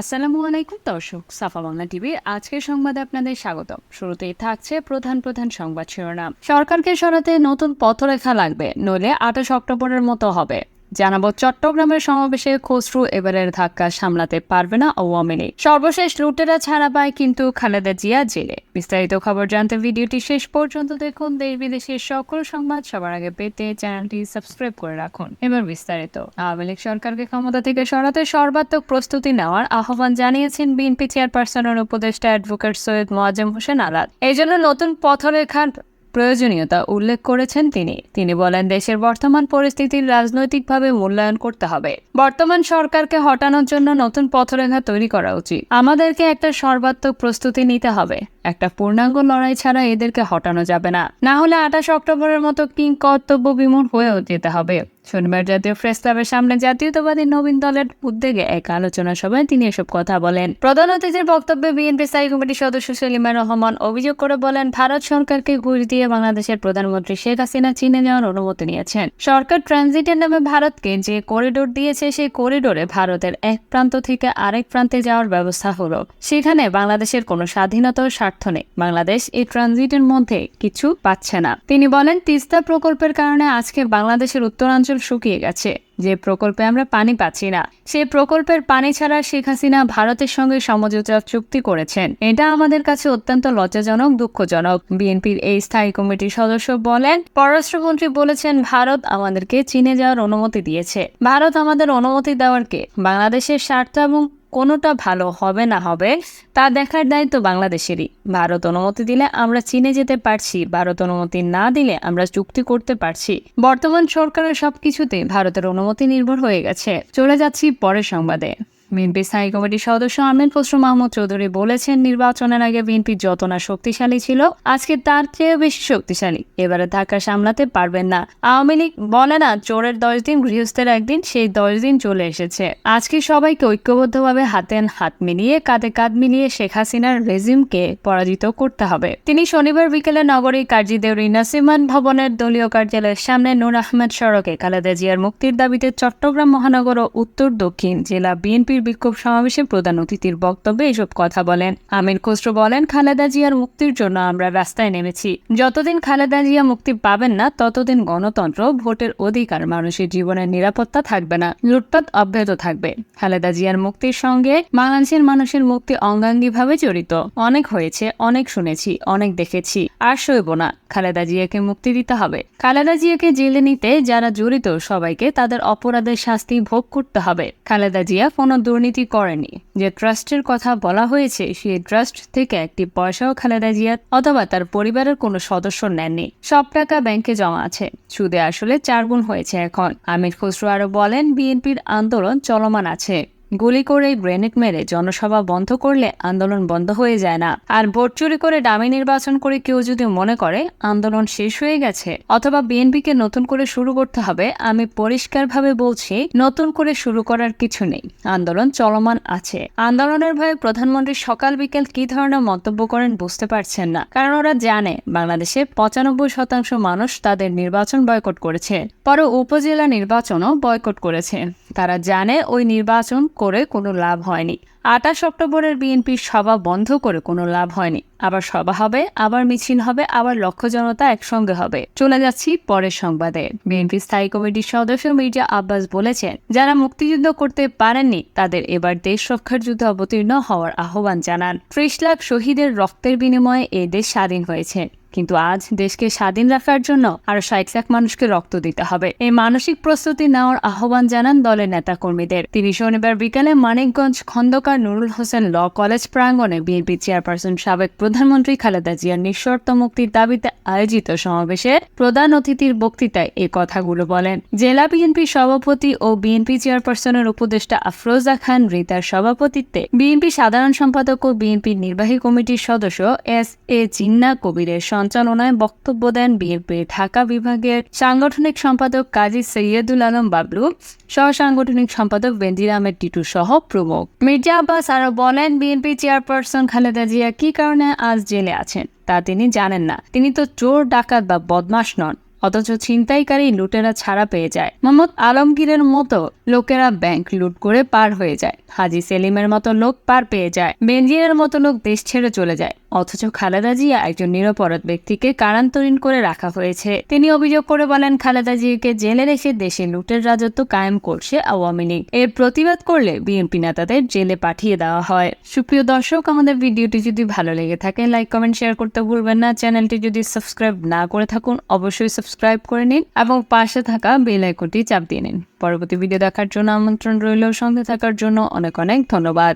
আসসালামু আলাইকুম, দর্শক, সাফা বাংলা টিভির আজকের সংবাদে আপনাদের স্বাগত শুরুতেই থাকছে প্রধান প্রধান সংবাদ শিরোনাম। সরকারকে সরাতে নতুন পথরেখা লাগবে, নইলে আঠাশ অক্টোবরের মতো হবে। জানাব, চট্টগ্রামের সমাবেশে খসরু এবারের ধাক্কা সামলাতে পারবে না আওয়ামী লীগ। সর্বশেষ লুটেরা ছাড়া পায় কিন্তু খালেদা জিয়া জেলে। বিস্তারিত খবর জানতে ভিডিওটি শেষ পর্যন্ত দেখুন। দেশ বিদেশের সকল সংবাদ সবার আগে পেতে চ্যানেলটি সাবস্ক্রাইব করে রাখুন। এবার বিস্তারিত। আওয়ামী লীগ সরকারকে ক্ষমতা থেকে সরাতে সর্বাত্মক প্রস্তুতি নেওয়ার আহ্বান জানিয়েছেন বিএনপি চেয়ারপারসনের উপদেষ্টা অ্যাডভোকেট সৈয়দ মোয়াজ্জেম হোসেন আলাদ এই জন্য নতুন পথরেখার প্রয়োজনীয়তা উল্লেখ করেছেন তিনি। তিনি বলেন, দেশের বর্তমান পরিস্থিতির রাজনৈতিকভাবে মূল্যায়ন করতে হবে। বর্তমান সরকারকে হটানোর জন্য নতুন পথরেখা তৈরি করা উচিত। আমাদেরকে একটা সর্বাত্মক প্রস্তুতি নিতে হবে। একটা পূর্ণাঙ্গ লড়াই ছাড়া এদেরকে হটানো যাবে না। না হলে আঠাশ অক্টোবরের মতো কিং কর্তব্য বিমূর হয়েও যেতে হবে। শনিবার জাতীয় প্রেস ক্লাবের সামনে জাতীয়তাবাদী নবীন দলের উদ্যোগে এক আলোচনা সভায় তিনি এসব কথা বলেন। প্রধান অতিথির বক্তব্যে বিএনপি স্থায়ী কমিটির সদস্য সেলিমা রহমান অভিযোগ করে বলেন, ভারত সরকারকে ঘুষ দিয়ে বাংলাদেশের প্রধানমন্ত্রী শেখ হাসিনা চীনে যাওয়ার অনুমতি নিয়েছেন। সরকার ট্রানজিটের নামে ভারতকে যে করিডোর দিয়েছে, সেই করিডোরে ভারতের এক প্রান্ত থেকে আরেক প্রান্তে যাওয়ার ব্যবস্থা হলো। সেখানে বাংলাদেশের কোনো স্বাধীনতা ও স্বার্থ নেই। বাংলাদেশ এই ট্রানজিটের মধ্যে কিছু পাচ্ছে না। তিনি বলেন, তিস্তা প্রকল্পের কারণে আজকে বাংলাদেশের উত্তরাঞ্চল শুকিয়ে গেছে। যে প্রকল্পে আমরা পানি পাচ্ছি না সেই প্রকল্পের পানি ছাড়া শেখ হাসিনা ভারতের সঙ্গে সমঝোতা চুক্তি করেছেন। এটা আমাদের কাছে অত্যন্ত লজ্জাজনক, দুঃখজনক। বিএনপির এই স্থায়ী কমিটির সদস্য বলেন, পররাষ্ট্রমন্ত্রী বলেছেন, ভারত আমাদেরকে চীনে যাওয়ার অনুমতি দিয়েছে। ভারত আমাদের অনুমতি দেওয়ার কে? বাংলাদেশের স্বার্থ এবং কোনোটা ভালো হবে না হবে, তা দেখার দায়িত্ব বাংলাদেশেরই। ভারত অনুমতি দিলে আমরা চীনে যেতে পারছি, ভারত অনুমতি না দিলে আমরা চুক্তি করতে পারছি। বর্তমান সরকারের সবকিছুতে ভারতের অনুমতি নির্ভর হয়ে গেছে। চলে যাচ্ছি পরের সংবাদে। বিএনপি স্থায়ী কমিটির সদস্য আহমেদ খসরু মাহমুদ চৌধুরী বলেছেন, নির্বাচনের আগে বিএনপি যত না শক্তিশালী ছিল, আজকে তার চেয়ে বেশি শক্তিশালী। এবারে ধাক্কা সামলাতে পারবেন না। আওয়ামী লীগ বলে না, চোরের দশ দিন, গৃহস্থের একদিন, সেই দশ দিন চলে এসেছে। আজকে সবাইকে ঐক্যবদ্ধভাবে হাতে হাত মিলিয়ে, কাঁধে কাঁধ মিলিয়ে শেখ হাসিনার রেজিমকে পরাজিত করতে হবে। তিনি শনিবার বিকেলে নগরী কার্জিদেউরি নাসিমান ভবনের দলীয় কার্যালয়ের সামনে নূর আহমেদ সড়কে খালেদা জিয়ার মুক্তির দাবিতে চট্টগ্রাম মহানগর ও উত্তর দক্ষিণ জেলা বিএনপির বিক্ষোভ সমাবেশে প্রধান অতিথির বক্তব্যে এসব কথা বলেন। আমির খসরু বলেন, খালেদা জিয়ার মুক্তির জন্য আমরা রাস্তায় নেমেছি। যতদিন খালেদা জিয়া মুক্তি পাবেন না, ততদিন গণতন্ত্র ভোটের অধিকার মানুষের জীবনের নিরাপত্তা থাকবে না, লুটপাট অব্যাহত থাকবে। খালেদা জিয়ার মুক্তির সঙ্গে বাংলাদেশের মানুষের মুক্তি অঙ্গাঙ্গিভাবে জড়িত। অনেক হয়েছে, অনেক শুনেছি, অনেক দেখেছি। আর সইব না, খালেদা জিয়াকে মুক্তি দিতে হবে। খালেদা জিয়াকে জেলে নিতে যারা জড়িত সবাইকে তাদের অপরাধের শাস্তি ভোগ করতে হবে। খালেদা জিয়া কোনো দুর্নীতি করেনি। যে ট্রাস্টের কথা বলা হয়েছে, সেই ট্রাস্ট থেকে একটি পয়সাও খালেদা জিয়া অথবা তার পরিবারের কোনো সদস্য নেননি। সব টাকা ব্যাংকে জমা আছে। সুদে আসলে চার গুণ হয়েছে এখন। আমির খসরু আরও বলেন, বিএনপির আন্দোলন চলমান আছে। গুলি করে গ্রেনেড মেরে জনসভা বন্ধ করলে আন্দোলন বন্ধ হয়ে যায় না। আর ভোট চুরি করে ডামি নির্বাচন করে কেউ যদি মনে করে আন্দোলন শেষ হয়ে গেছে, অথবা বিএনপিকে নতুন করে শুরু করতে হবে, আমি পরিষ্কারভাবে বলছি, নতুন করে শুরু করার কিছু নেই। আন্দোলন চলমান আছে। আন্দোলনের ভয়ে প্রধানমন্ত্রী সকাল বিকেল কি ধরনের মন্তব্য করেন বুঝতে পারছেন না। কারণ ওরা জানে, বাংলাদেশে পঁচানব্বই শতাংশ মানুষ তাদের নির্বাচন বয়কট করেছে। পরে উপজেলা নির্বাচনও বয়কট করেছে। তারা জানে ওই নির্বাচন করে কোনো লাভ হয়নি। আঠাশ অক্টোবরের বিএনপির সভা বন্ধ করে কোনো লাভ হয়নি। আবার সভা হবে, আবার মিছিল হবে, আবার লক্ষ জনতা একসঙ্গে হবে। চলে যাচ্ছি পরের সংবাদে। বিএনপি স্থায়ী কমিটির সদস্য মির্জা আব্বাস বলেছেন, যারা মুক্তিযুদ্ধ করতে পারেননি, তাদের এবার দেশ রক্ষার যুদ্ধে অবতীর্ণ হওয়ার আহ্বান জানান। ত্রিশ লাখ শহীদের রক্তের বিনিময়ে এ দেশ স্বাধীন হয়েছে। কিন্তু আজ দেশকে স্বাধীন রাখার জন্য আরও ষাট লাখ মানুষকে রক্ত দিতে হবে। এই মানসিক প্রস্তুতি নেওয়ার আহ্বান জানান দলের নেতাকর্মীদের। তিনি শনিবার বিকালে মানিকগঞ্জ খন্দকার নুরুল হোসেন ল কলেজ প্রাঙ্গণে বিএনপি চেয়ারপারসন সাবেক প্রধানমন্ত্রী খালেদা জিয়ার নিঃশর্ত মুক্তির দাবিতে আয়োজিত সমাবেশে প্রধান অতিথির বক্তৃতায় এই কথাগুলো বলেন। জেলা বিএনপি সভাপতি ও বিএনপি চেয়ারপারসনের উপদেষ্টা আফরোজা খান রিতার সভাপতিত্বে বিএনপি সাধারণ সম্পাদক ও বিএনপির নির্বাহী কমিটির সদস্য এস এ জিন্না কবিরের সঞ্চালনায় বক্তব্য দেন বিএনপির ঢাকা বিভাগের সাংগঠনিক সম্পাদক কাজী সৈয়দুল আলম বাবলু সহ সাংগঠনিক সম্পাদক বেন্দির আহমেদ টিটু সহ প্রমুখ। মির্জা আব্বাস আরও বলেন, বিএনপি চেয়ারপারসন খালেদা জিয়া কি কারণে আজ জেলে আছেন তা তিনি জানেন না। তিনি তো চোর, ডাকাত বা বদমাশ নন, অথচ ছিনতাইকারী লুটেরা ছাড়া পেয়ে যায়। মোহাম্মদ আলমগীরের মতো লোকেরা ব্যাংক লুট করে পার হয়ে যায়। হাজি সেলিমের মতো লোক পার পেয়ে যায়। বেনজিরের মতো লোক দেশ ছেড়ে চলে যায়। অথচ খালেদা জিয়া একজন নিরপরাধ ব্যক্তিকে কারান্তরীণ করে রাখা হয়েছে। তিনি অভিযোগ করে বলেন, খালেদা জিয়াকে জেলে রেখে দেশে লুটের রাজত্ব কায়েম করছে আওয়ামী লীগ। এর প্রতিবাদ করলে বিএনপি নেতাদের জেলে পাঠিয়ে দেওয়া হয়। সুপ্রিয় দর্শক, আমাদের ভিডিওটি যদি ভালো লেগে থাকে লাইক কমেন্ট শেয়ার করতে ভুলবেন না। চ্যানেলটি যদি সাবস্ক্রাইব না করে থাকুন, অবশ্যই সাবস্ক্রাইব করে নিন এবং পাশে থাকা বেল আইকনটি চাপ দিয়ে নিন। পরবর্তী ভিডিও দেখার জন্য আমন্ত্রণ রইল। সঙ্গে থাকার জন্য অনেক অনেক ধন্যবাদ।